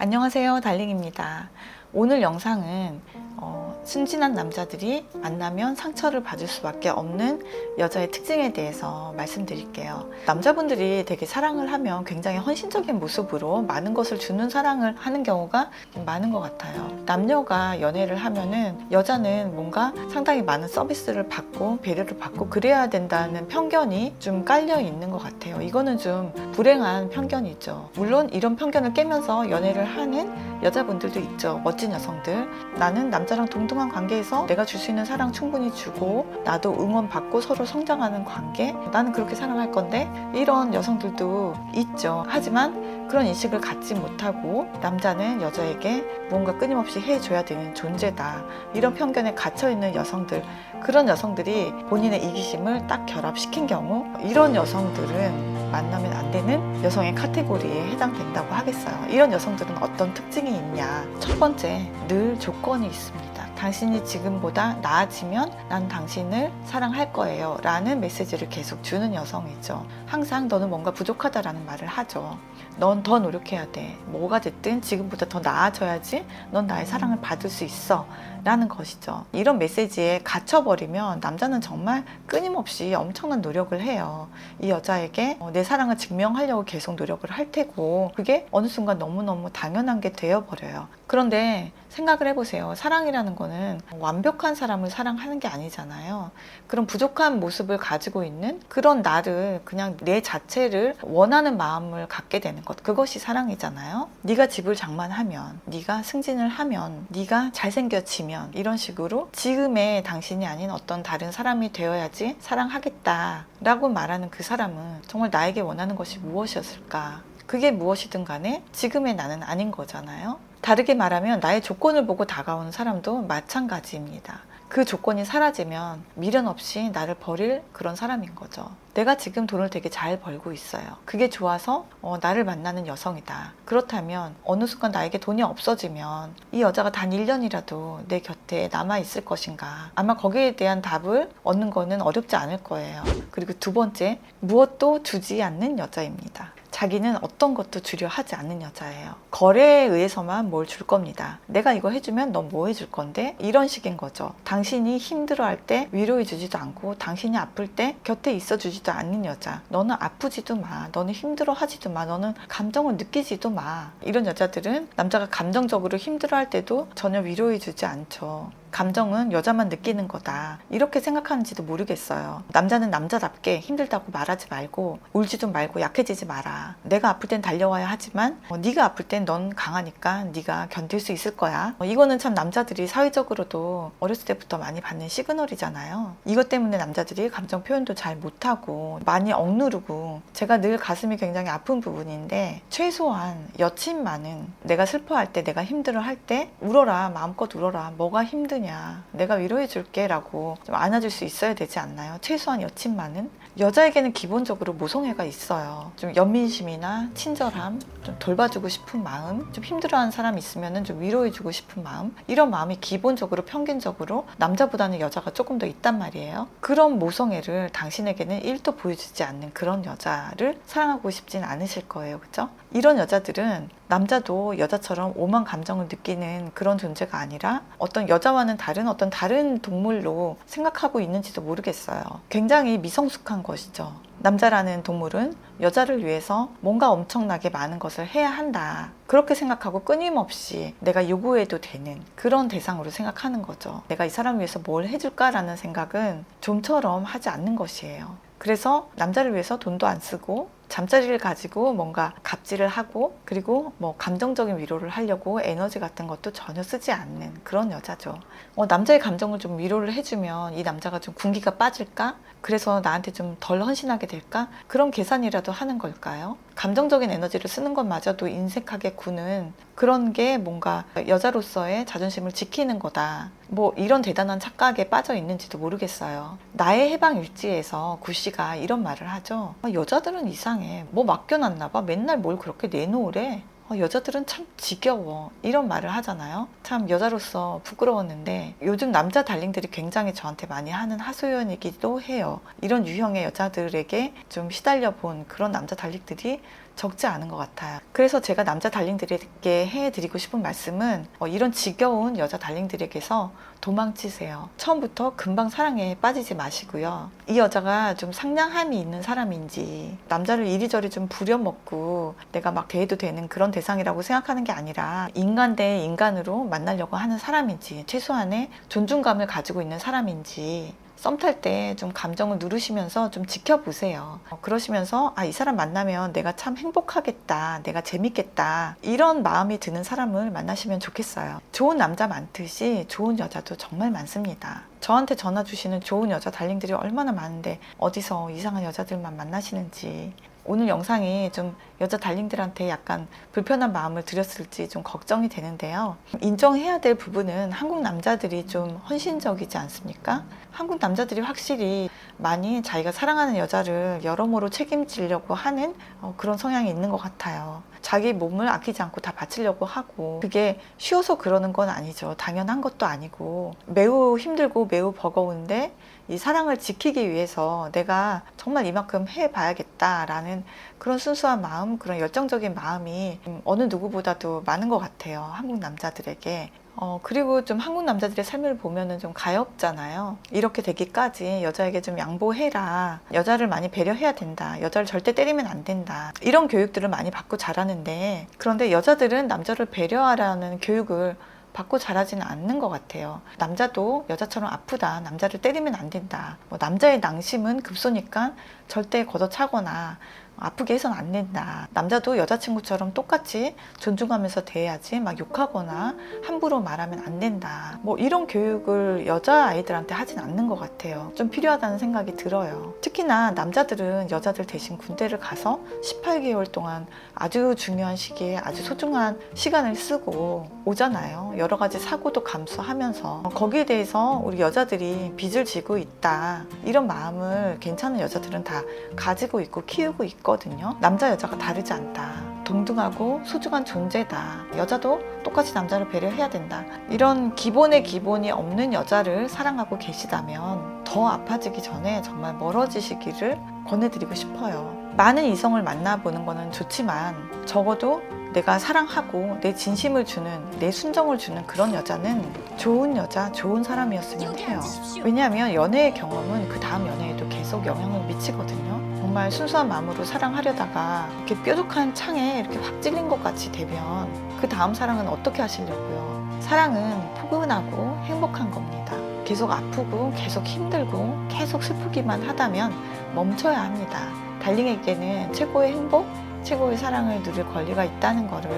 안녕하세요 달링입니다. 오늘 영상은 어, 순진한 남자들이 만나면 상처를 받을 수밖에 없는 여자의 특징에 대해서 말씀드릴게요 남자분들이 되게 사랑을 하면 굉장히 헌신적인 모습으로 많은 것을 주는 사랑을 하는 경우가 많은 것 같아요 남녀가 연애를 하면은 여자는 뭔가 상당히 많은 서비스를 받고 배려를 받고 그래야 된다는 편견이 좀 깔려 있는 것 같아요 이거는 좀 불행한 편견이죠 물론 이런 편견을 깨면서 연애를 하는 여자분들도 있죠. 멋진 여성들. 나는 남자랑 동등 한 관계에서 내가 줄 수 있는 사랑 충분히 주고 나도 응원받고 서로 성장하는 관계. 나는 그렇게 사랑할 건데 이런 여성들도 있죠. 하지만 그런 인식을 갖지 못하고 남자는 여자에게 뭔가 끊임없이 해줘야 되는 존재다. 이런 편견에 갇혀 있는 여성들. 그런 여성들이 본인의 이기심을 딱 결합시킨 경우 이런 여성들은 만나면 안 되는 여성의 카테고리에 해당된다고 하겠어요. 이런 여성들은 어떤 특징이 있냐? 첫 번째, 늘 조건이 있습니다. 당신이 지금보다 나아지면 난 당신을 사랑할 거예요. 라는 메시지를 계속 주는 여성이죠. 항상 너는 뭔가 부족하다라는 말을 하죠. 넌 더 노력해야 돼. 뭐가 됐든 지금보다 더 나아져야지 넌 나의 사랑을 받을 수 있어. 라는 것이죠. 이런 메시지에 갇혀버리면 남자는 정말 끊임없이 엄청난 노력을 해요. 이 여자에게 어, 내 사랑을 증명하려고 계속 노력을 할 테고 그게 어느 순간 너무너무 당연한 게 되어버려요. 그런데 생각을 해보세요. 사랑이라는 거는 완벽한 사람을 사랑하는 게 아니잖아요. 그런 부족한 모습을 가지고 있는 그런 나를 그냥 내 자체를 원하는 마음을 갖게 되는 것. 그것이 사랑이잖아요. 네가 집을 장만하면, 네가 승진을 하면, 네가 잘생겨지면 이런 식으로 지금의 당신이 아닌 어떤 다른 사람이 되어야지 사랑하겠다라고 말하는 그 사람은 정말 나에게 원하는 것이 무엇이었을까? 그게 무엇이든 간에 지금의 나는 아닌 거잖아요. 다르게 말하면 나의 조건을 보고 다가오는 사람도 마찬가지입니다. 그 조건이 사라지면 미련 없이 나를 버릴 그런 사람인 거죠. 내가 지금 돈을 되게 잘 벌고 있어요. 그게 좋아서 어, 나를 만나는 여성이다. 그렇다면 어느 순간 나에게 돈이 없어지면 이 여자가 단 1년이라도 내 곁에 남아 있을 것인가. 아마 거기에 대한 답을 얻는 거는 어렵지 않을 거예요. 그리고 두 번째, 무엇도 주지 않는 여자입니다. 자기는 어떤 것도 주려 하지 않는 여자예요. 거래에 의해서만 뭘 줄 겁니다. 내가 이거 해주면 넌 뭐 해줄 건데? 이런 식인 거죠. 당신이 힘들어할 때 위로해 주지도 않고 당신이 아플 때 곁에 있어 주지도 않는 여자. 너는 아프지도 마. 너는 힘들어 하지도 마. 너는 감정을 느끼지도 마. 이런 여자들은 남자가 감정적으로 힘들어할 때도 전혀 위로해 주지 않죠. 감정은 여자만 느끼는 거다. 이렇게 생각하는지도 모르겠어요. 남자는 남자답게 힘들다고 말하지 말고 울지도 말고 약해지지 마라. 내가 아플 땐 달려와야 하지만 어, 네가 아플 땐 넌 강하니까 네가 견딜 수 있을 거야. 어, 이거는 참 남자들이 사회적으로도 어렸을 때부터 많이 받는 시그널이잖아요. 이것 때문에 남자들이 감정 표현도 잘 못하고 많이 억누르고 제가 늘 가슴이 굉장히 아픈 부분인데 최소한 여친만은 내가 슬퍼할 때 내가 힘들어할 때 울어라 마음껏 울어라 뭐가 힘 드냐 내가 위로해 줄게 라고 좀 안아줄 수 있어야 되지 않나요? 최소한 여친만은 여자에게는 기본적으로 모성애가 있어요. 좀 연민심이나 친절함, 좀 돌봐주고 싶은 마음, 좀 힘들어하는 사람 있으면은 좀 위로해주고 싶은 마음, 이런 마음이 기본적으로 평균적으로 남자보다는 여자가 조금 더 있단 말이에요. 그런 모성애를 당신에게는 1도 보여주지 않는 그런 여자를 사랑하고 싶진 않으실 거예요. 그죠? 이런 여자들은 남자도 여자처럼 오만 감정을 느끼는 그런 존재가 아니라 어떤 여자와는 다른 어떤 다른 동물로 생각하고 있는지도 모르겠어요. 굉장히 미성숙한 것이죠. 남자라는 동물은 여자를 위해서 뭔가 엄청나게 많은 것을 해야 한다. 그렇게 생각하고 끊임없이 내가 요구해도 되는 그런 대상으로 생각하는 거죠. 내가 이 사람 위해서 뭘 해줄까라는 생각은 좀처럼 하지 않는 것이에요. 그래서 남자를 위해서 돈도 안 쓰고 잠자리를 가지고 뭔가 갑질을 하고 그리고 뭐 감정적인 위로를 하려고 에너지 같은 것도 전혀 쓰지 않는 그런 여자죠. 어, 남자의 감정을 좀 위로를 해주면 이 남자가 좀 군기가 빠질까? 그래서 나한테 좀 덜 헌신하게 될까? 그런 계산이라도 하는 걸까요? 감정적인 에너지를 쓰는 것마저도 인색하게 구는 그런 게 뭔가 여자로서의 자존심을 지키는 거다. 뭐 이런 대단한 착각에 빠져 있는지도 모르겠어요. 나의 해방 일지에서 구씨가 이런 말을 하죠. 아, 여자들은 이상 해. 뭐 맡겨놨나 봐. 맨날 뭘 그렇게 내놓으래. 어, 여자들은 참 지겨워. 이런 말을 하잖아요. 참 여자로서 부끄러웠는데 요즘 남자 달링들이 굉장히 저한테 많이 하는 하소연이기도 해요. 이런 유형의 여자들에게 좀 시달려 본 그런 남자 달링들이 적지 않은 것 같아요. 그래서 제가 남자 달링들에게 해드리고 싶은 말씀은 어, 이런 지겨운 여자 달링들에게서 도망치세요. 처음부터 금방 사랑에 빠지지 마시고요. 이 여자가 좀 상냥함이 있는 사람인지 남자를 이리저리 좀 부려먹고 내가 막 대해도 되는 그런 대상이라고 생각하는 게 아니라 인간 대 인간으로 만나려고 하는 사람인지 최소한의 존중감을 가지고 있는 사람인지 썸 탈 때 좀 감정을 누르시면서 좀 지켜보세요. 어, 그러시면서 아, 이 사람 만나면 내가 참 행복하겠다. 내가 재밌겠다. 이런 마음이 드는 사람을 만나시면 좋겠어요. 좋은 남자 많듯이 좋은 여자도 정말 많습니다. 저한테 전화 주시는 좋은 여자 달링들이 얼마나 많은데 어디서 이상한 여자들만 만나시는지 오늘 영상이 좀 여자 달링들한테 약간 불편한 마음을 드렸을지 좀 걱정이 되는데요. 인정해야 될 부분은 한국 남자들이 좀 헌신적이지 않습니까? 한국 남자들이 확실히 많이 자기가 사랑하는 여자를 여러모로 책임지려고 하는 어, 그런 성향이 있는 것 같아요. 자기 몸을 아끼지 않고 다 바치려고 하고 그게 쉬워서 그러는 건 아니죠. 당연한 것도 아니고 매우 힘들고 매우 버거운데 이 사랑을 지키기 위해서 내가 정말 이만큼 해봐야겠다라는 그런 순수한 마음, 그런 열정적인 마음이 음, 어느 누구보다도 많은 것 같아요. 한국 남자들에게. 어, 그리고 좀 한국 남자들의 삶을 보면은 좀 가엽잖아요. 이렇게 되기까지 여자에게 좀 양보해라. 여자를 많이 배려해야 된다. 여자를 절대 때리면 안 된다. 이런 교육들을 많이 받고 자라는데, 그런데 여자들은 남자를 배려하라는 교육을 받고 자라지는 않는 것 같아요. 남자도 여자처럼 아프다. 남자를 때리면 안 된다. 뭐 남자의 낭심은 급소니까 절대 걷어차거나 아프게 해서는 안 된다. 남자도 여자친구처럼 똑같이 존중하면서 대해야지 막 욕하거나 함부로 말하면 안 된다. 뭐 이런 교육을 여자 아이들한테 하진 않는 것 같아요. 좀 필요하다는 생각이 들어요. 특히나 남자들은 여자들 대신 군대를 가서 18개월 동안 아주 중요한 시기에 아주 소중한 시간을 쓰고 오잖아요. 여러 가지 사고도 감수하면서 거기에 대해서 우리 여자들이 빚을 지고 있다. 이런 마음을 괜찮은 여자들은 다 가지고 있고 키우고 있거든요. 남자 여자가 다르지 않다. 동등하고 소중한 존재다. 여자도 똑같이 남자를 배려해야 된다. 이런 기본의 기본이 없는 여자를 사랑하고 계시다면 더 아파지기 전에 정말 멀어지시기를 권해드리고 싶어요. 많은 이성을 만나보는 거는 좋지만 적어도 내가 사랑하고 내 진심을 주는 내 순정을 주는 그런 여자는 좋은 여자, 좋은 사람이었으면 해요. 왜냐하면 연애의 경험은 그 다음 연애에도 계속 영향을 미치거든요. 정말 순수한 마음으로 사랑하려다가 이렇게 뾰족한 창에 이렇게 확 찔린 것 같이 되면 그 다음 사랑은 어떻게 하시려고요? 사랑은 포근하고 행복한 겁니다. 계속 아프고 계속 힘들고 계속 슬프기만 하다면 멈춰야 합니다. 달링에게는 최고의 행복, 최고의 사랑을 누릴 권리가 있다는 거를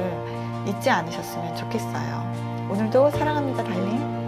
잊지 않으셨으면 좋겠어요. 오늘도 사랑합니다, 달링.